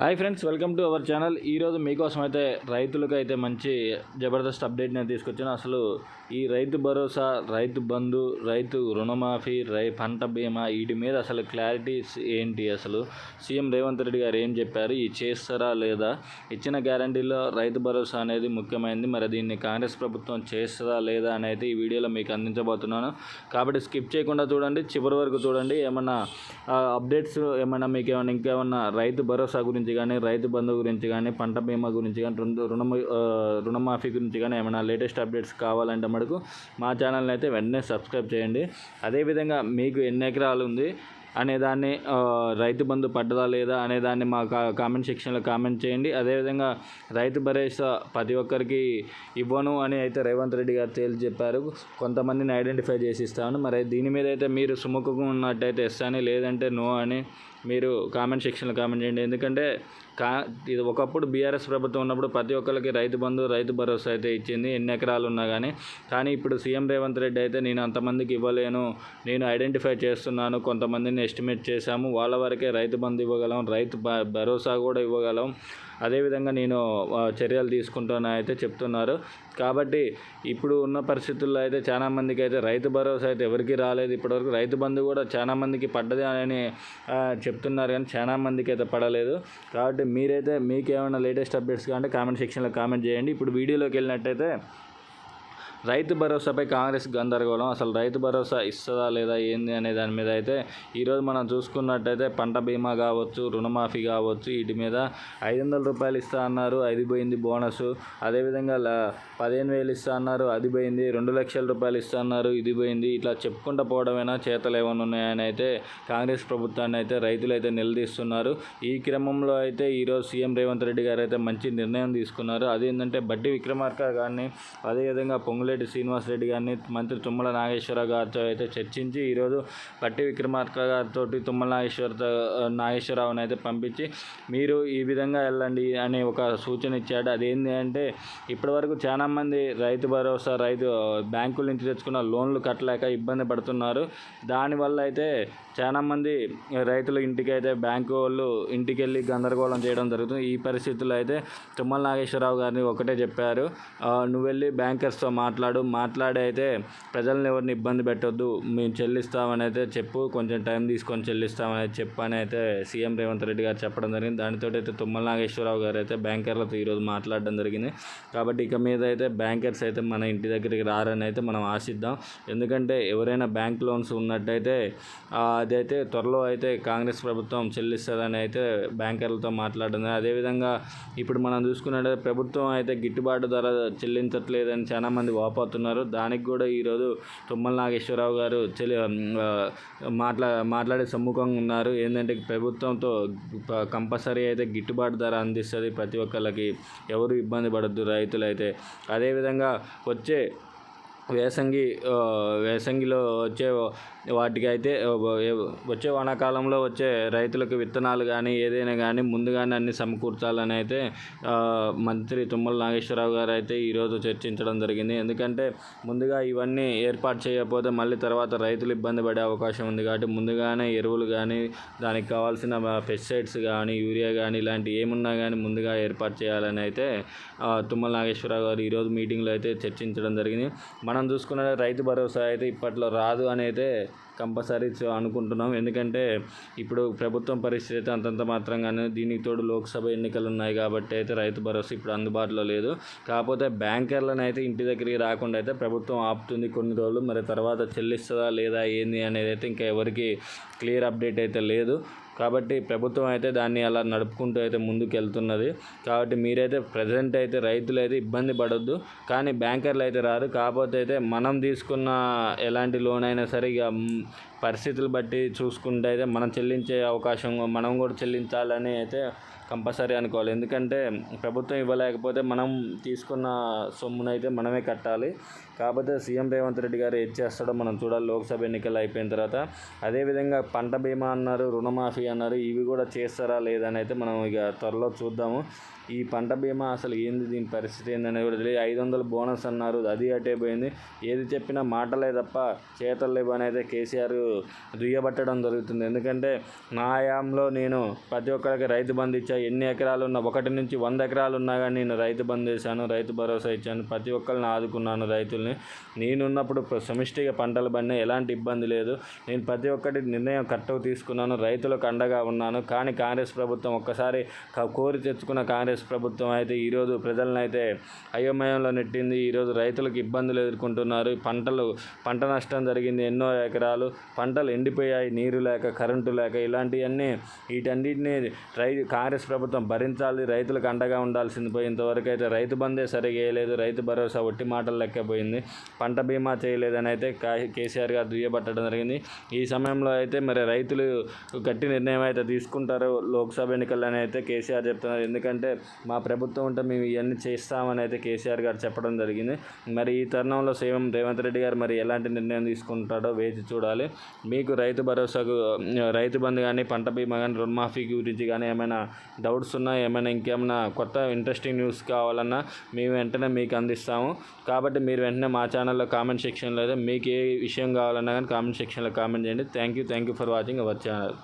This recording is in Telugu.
Hi friends welcome to our channel. ఈరోజు మీకోసం అయితే రైతులకు అయితే మంచి జబర్దస్త్ అప్డేట్ నేను తీసుకొచ్చాను. అసలు ఈ రైతు భరోసా రైతు బంధు రైతు రుణమాఫీ రై పంట బీమా వీటి మీద అసలు క్లారిటీస్ ఏంటి? అసలు సీఎం రేవంత్ రెడ్డి గారు ఏం చెప్పారు? ఈ చేస్తారా లేదా? ఇచ్చిన గ్యారంటీలో రైతు భరోసా అనేది ముఖ్యమైనది మరి దీన్ని కాంగ్రెస్ ప్రభుత్వం చేస్తుందా లేదా అని అయితే ఈ వీడియోలో మీకు అందించబోతున్నాను. కాబట్టి స్కిప్ చేయకుండా చూడండి. చివరి వరకు చూడండి. ఏమన్నా అప్డేట్స్ ఏమైనా మీకు ఏమైనా ఇంకేమన్నా రైతు భరోసా గురించి కానీ రైతు బంధు గురించి కానీ పంట బీమా గురించి కానీ రుణ రుణ రుణమాఫీ గురించి కానీ ఏమైనా లేటెస్ట్ అప్డేట్స్ కావాలంటే మటుకు మా ఛానల్ని అయితే వెంటనే సబ్స్క్రైబ్ చేయండి. అదేవిధంగా మీకు ఎన్ని ఎకరాలు ఉంది అనేదాన్ని రైతు బంధు పడ్డదా లేదా అనే దాన్ని మా కా కామెంట్ సెక్షన్లో కామెంట్ చేయండి. అదేవిధంగా రైతు భరోసా ప్రతి ఒక్కరికి ఇవ్వను అని అయితే రేవంత్ రెడ్డి గారు తేల్చి చెప్పారు కొంతమందిని ఐడెంటిఫై చేసి ఇస్తాను. మరి దీని మీద అయితే మీరు సుముఖంగా ఉన్నట్టయితే ఎస్ అని లేదంటే నో అని మీరు కామెంట్ సెక్షన్లో కామెంట్ చేయండి. ఎందుకంటే కా ఇది ఒకప్పుడు బీఆర్ఎస్ ప్రభుత్వం ఉన్నప్పుడు ప్రతి ఒక్కరికి రైతు బంధు రైతు భరోసా అయితే ఇచ్చింది ఎన్ని ఎకరాలు ఉన్నా కానీ కానీ ఇప్పుడు సీఎం రేవంత్ రెడ్డి అయితే నేను అంతమందికి ఇవ్వలేను నేను ఐడెంటిఫై చేస్తున్నాను కొంతమందిని ఎస్టిమేట్ చేశాము వాళ్ళ వరకే రైతు బంధు ఇవ్వగలం రైతు భరోసా కూడా ఇవ్వగలం. అదేవిధంగా నేను చర్యలు తీసుకుంటున్నా అయితే చెప్తున్నారు. కాబట్టి ఇప్పుడు ఉన్న పరిస్థితుల్లో అయితే చాలా మందికి అయితే రైతు భరోసా అయితే ఎవరికి రాలేదు. ఇప్పటివరకు రైతు బంధు కూడా చాలా మందికి పడ్డది అని చెప్తున్నారు కానీ చాలా మందికి అయితే పడలేదు. కాబట్టి మీరైతే మీకు ఏమైనా లేటెస్ట్ అప్డేట్స్ కావాలంటే కామెంట్ సెక్షన్లో కామెంట్ చేయండి. ఇప్పుడు వీడియోలోకి వెళ్ళినట్టయితే రైతు భరోసాపై కాంగ్రెస్ గందరగోళం. అసలు రైతు భరోసా ఇస్తుందా లేదా ఏంది అనే దాని మీద అయితే ఈరోజు మనం చూసుకున్నట్టయితే పంట బీమా కావచ్చు రుణమాఫీ కావచ్చు వీటి మీద ఐదు వందల రూపాయలు ఇస్తా అన్నారు అది పోయింది బోనస్. అదేవిధంగా ల- పదిహేను వేలు ఇస్తా అన్నారు అది పోయింది రెండు లక్షల రూపాయలు ఇస్తా అన్నారు ఇది పోయింది. ఇట్లా చెప్పుకుంటూ పోవడమేనా? చేతలు ఏమైనా ఉన్నాయని అయితే కాంగ్రెస్ ప్రభుత్వాన్ని అయితే రైతులు అయితే నిలదీస్తున్నారు. ఈ క్రమంలో అయితే ఈరోజు సీఎం రేవంత్ రెడ్డి గారు అయితే మంచి నిర్ణయం తీసుకున్నారు. అదేంటంటే బట్టి విక్రమార్క గారిని అదేవిధంగా పొంగులేటి శ్రీనివాస్ రెడ్డి గారిని మంత్రి తుమ్మల నాగేశ్వరరావు గారితో అయితే చర్చించి ఈరోజు పట్టి విక్రమార్క గారితో తుమ్మల నాగేశ్వర నాగేశ్వరరావుని అయితే పంపించి మీరు ఈ విధంగా వెళ్ళండి అనే ఒక సూచన ఇచ్చాడు. అదేంటి అంటే ఇప్పటివరకు చాలామంది రైతు భరోసా రైతు బ్యాంకుల నుంచి తెచ్చుకున్న లోన్లు కట్టలేక ఇబ్బంది పడుతున్నారు. దానివల్ల అయితే చాలామంది రైతుల ఇంటికి అయితే బ్యాంకు వాళ్ళు ఇంటికి వెళ్ళి గందరగోళం చేయడం జరుగుతుంది. ఈ పరిస్థితుల్లో అయితే తుమ్మల నాగేశ్వరరావు గారిని ఒకటే చెప్పారు. నువ్వు వెళ్ళి బ్యాంకర్స్తో మాట్లాడు మాట్లాడి అయితే ప్రజల్ని ఎవరిని ఇబ్బంది పెట్టొద్దు మేము చెల్లిస్తామని అయితే చెప్పు కొంచెం టైం తీసుకొని చెల్లిస్తామని చెప్పని అయితే సీఎం రేవంత్ రెడ్డి గారు చెప్పడం జరిగింది. దానితో అయితే తుమ్మల నాగేశ్వరరావు గారు అయితే బ్యాంకర్లతో ఈరోజు మాట్లాడడం జరిగింది. కాబట్టి ఇక మీద అయితే బ్యాంకర్స్ అయితే మన ఇంటి దగ్గరికి రారని అయితే మనం ఆశిద్దాం. ఎందుకంటే ఎవరైనా బ్యాంక్ లోన్స్ ఉన్నట్టయితే అదైతే త్వరలో అయితే కాంగ్రెస్ ప్రభుత్వం చెల్లిస్తుందని అయితే బ్యాంకర్లతో మాట్లాడడం జరిగింది. అదేవిధంగా ఇప్పుడు మనం చూసుకున్నట్టయితే ప్రభుత్వం అయితే గిట్టుబాటు ధర చెల్లించట్లేదని చాలా మంది దానికి కూడా ఈరోజు తుమ్మల నాగేశ్వరరావు గారు చెలి మాట్లా మాట్లాడే సమ్ముఖంగా ఉన్నారు. ఏంటంటే ప్రభుత్వంతో కంపల్సరీ అయితే గిట్టుబాటు ధర అందిస్తుంది. ప్రతి ఒక్కళ్ళకి ఎవరు ఇబ్బంది పడద్దు రైతులు అయితే అదేవిధంగా వచ్చే వేసంగి వేసంగిలో వచ్చే వాటికి అయితే వచ్చే వానాకాలంలో వచ్చే రైతులకు విత్తనాలు కానీ ఏదైనా కానీ ముందుగానే అన్ని సమకూర్చాలని అయితే మంత్రి తుమ్మల నాగేశ్వరరావు గారు అయితే ఈరోజు చర్చించడం జరిగింది. ఎందుకంటే ముందుగా ఇవన్నీ ఏర్పాటు చేయకపోతే మళ్ళీ తర్వాత రైతులు ఇబ్బంది పడే అవకాశం ఉంది కాబట్టి ముందుగానే ఎరువులు కానీ దానికి కావాల్సిన పెస్టిసైడ్స్ కానీ యూరియా కానీ ఇలాంటి ఏమున్నా కానీ ముందుగా ఏర్పాటు చేయాలని అయితే తుమ్మల నాగేశ్వరరావు గారు ఈరోజు మీటింగ్లో అయితే చర్చించడం జరిగింది. మన మనం చూసుకున్న రైతు భరోసా అయితే ఇప్పట్లో రాదు అని అయితే కంపల్సరీ అనుకుంటున్నాం. ఎందుకంటే ఇప్పుడు ప్రభుత్వం పరిస్థితి అయితే అంతంత మాత్రంగానే దీనికి తోడు లోక్సభ ఎన్నికలు ఉన్నాయి కాబట్టి అయితే రైతు భరోసా ఇప్పుడు అందుబాటులో లేదు. కాకపోతే బ్యాంకర్లను అయితే ఇంటి దగ్గరికి రాకుండా అయితే ప్రభుత్వం ఆపుతుంది కొన్ని రోజులు. మరి తర్వాత చెల్లిస్తుందా లేదా ఏంది అనేది అయితే ఇంకా ఎవరికి క్లియర్ అప్డేట్ అయితే లేదు. కాబట్టి ప్రభుత్వం అయితే దాన్ని అలా నడుపుకుంటూ అయితే ముందుకు వెళ్తున్నది కాబట్టి మీరైతే ప్రజెంట్ అయితే రైతులు అయితే ఇబ్బంది పడొద్దు. కానీ బ్యాంకర్లు అయితే రారు. కాకపోతే అయితే మనం తీసుకున్న ఎలాంటి లోన్ అయినా సరే ఇక పరిస్థితులు బట్టి చూసుకుంటే అయితే మనం చెల్లించే అవకాశం మనం కూడా చెల్లించాలని అయితే కంపల్సరీ అనుకోవాలి. ఎందుకంటే ప్రభుత్వం ఇవ్వలేకపోతే మనం తీసుకున్న సొమ్మునైతే మనమే కట్టాలి. కాకపోతే సీఎం రేవంత్ రెడ్డి గారు ఏది చేస్తాడో మనం చూడాలి. లోక్సభ ఎన్నికలు అయిపోయిన తర్వాత. అదేవిధంగా పంట బీమా అన్నారు రుణమాఫీ అన్నారు ఇవి కూడా చేస్తారా లేదని అయితే మనం ఇక త్వరలో చూద్దాము. ఈ పంట బీమా అసలు ఏంది దీని పరిస్థితి ఏందనేది కూడా తెలియదు. ఐదు వందలు బోనస్ అన్నారు అది అటే పోయింది. ఏది చెప్పినా మాటలే తప్ప చేతలు లేవు అని అయితే కేసీఆర్ దుయ్యబట్టడం జరుగుతుంది. ఎందుకంటే నా ఆయాంలో నేను ప్రతి ఒక్కరికి రైతు బంధు ఇచ్చా. ఎన్ని ఎకరాలు ఉన్న ఒకటి నుంచి వంద ఎకరాలు ఉన్నా కానీ నేను రైతు బంధు చేశాను రైతు భరోసా ఇచ్చాను. ప్రతి ఒక్కరిని ఆదుకున్నాను రైతుల్ని. నేనున్నప్పుడు సమిష్టిగా పంటలు పడినా ఎలాంటి ఇబ్బంది లేదు. నేను ప్రతి ఒక్కటి నిర్ణయం కరెక్ట్గా తీసుకున్నాను. రైతులకు అండగా ఉన్నాను. కానీ కాంగ్రెస్ ప్రభుత్వం ఒక్కసారి కోరి తెచ్చుకున్న కాంగ్రెస్ ప్రభుత్వం అయితే ఈరోజు ప్రజలను అయితే అయోమయంలో నెట్టింది. ఈరోజు రైతులకు ఇబ్బందులు ఎదుర్కొంటున్నారు. పంటలు పంట నష్టం జరిగింది. ఎన్నో ఎకరాలు పంటలు ఎండిపోయాయి నీరు లేక కరెంటు లేక ఇలాంటివన్నీ వీటన్నిటిని రై కాంగ్రెస్ ప్రభుత్వం భరించాలి రైతులకు అండగా ఉండాల్సింది పోయి ఇంతవరకు అయితే రైతు బందే సరిగా వేయలేదు రైతు భరోసా ఒట్టి మాటలు లెక్కపోయింది పంట బీమా చేయలేదని అయితే కేసీఆర్ గారు దుయ్యబట్టడం జరిగింది. ఈ సమయంలో అయితే మరి రైతులు గట్టి నిర్ణయం అయితే తీసుకుంటారు లోక్సభ ఎన్నికలని అయితే కేసీఆర్ చెప్తున్నారు. ఎందుకంటే మా ప్రభుత్వం ఉంటే మేము ఇవన్నీ చేస్తామని అయితే కేసీఆర్ గారు చెప్పడం జరిగింది. మరి ఈ తరుణంలో సీఎం రేవంత్ రెడ్డి గారు మరి ఎలాంటి నిర్ణయం తీసుకుంటాడో వేచి చూడాలి. మీకు రైతు భరోసాకు రైతు బంధు కానీ పంట బీమా కానీ రుణమాఫీ గురించి కానీ ఏమైనా డౌట్స్ ఉన్నా ఏమైనా ఇంకేమైనా కొత్త ఇంట్రెస్టింగ్ న్యూస్ కావాలన్నా మేము వెంటనే మీకు అందిస్తాము. కాబట్టి మీరు వెంటనే మా ఛానల్లో కామెంట్ సెక్షన్లో అయితే మీకు ఏ విషయం కావాలన్నా కానీ కామెంట్ సెక్షన్లో కామెంట్ చేయండి. Thank you thank you for watching our channel